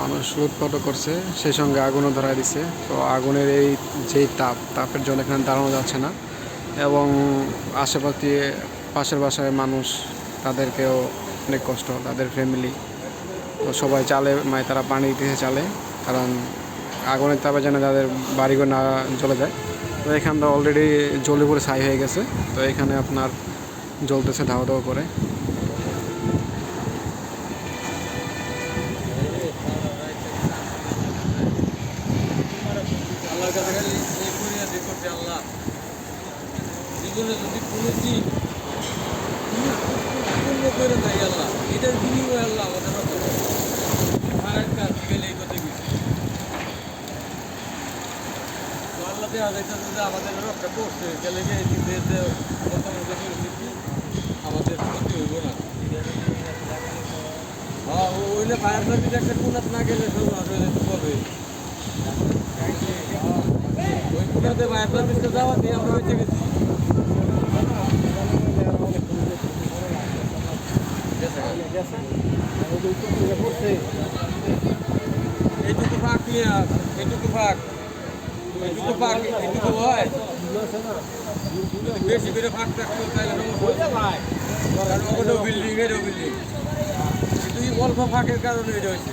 মানুষ লুটপাটও করছে, সেই সঙ্গে আগুনও ধরায় দিছে। তো আগুনের এই যেই তাপ, তাপের জন্য এখানে দাঁড়ানো যাচ্ছে না। এবং আশেপাশে পাশের বাসায় মানুষ, তাদেরকেও অনেক কষ্ট, তাদের ফ্যামিলি তো সবাই চালে মানে তারা পানি দিয়ে চালে, কারণ আগুনের তাপে যেন তাদের বাড়িঘর না জ্বলে যায়। তো এখানটা অলরেডি জ্বলে পড়ে ছাই হয়ে গেছে। তো এখানে আপনার জ্বলতেছে, ধাওয়া ধাওয়া করে। খালি এই করিয়া করছে আল্লাহ জীবনে যদি কোনো আমাদের এই যে আমাদের রক্ষা গেলে এই দিন যে বর্তমান যে পরিস্থিতি, আমাদের ক্ষতি হইব না। হ্যাঁ ওইলে ফায়ার সার্ভিস একটা কোনাত না গেলে সব আসলে সার্ভিসকে আমরা বেঁচে গেছি এইটুকু ফাঁক নিয়ে এইটুকু ফাঁক এইটুকু ফাঁক এইটুকু হয় বেশি করে ফাঁক থাকতো তাহলে সমস্যা হতো। বিল্ডিং এটাও বিল্ডিং কিন্তু অল্প ফাঁকের কারণে এটা হয়েছে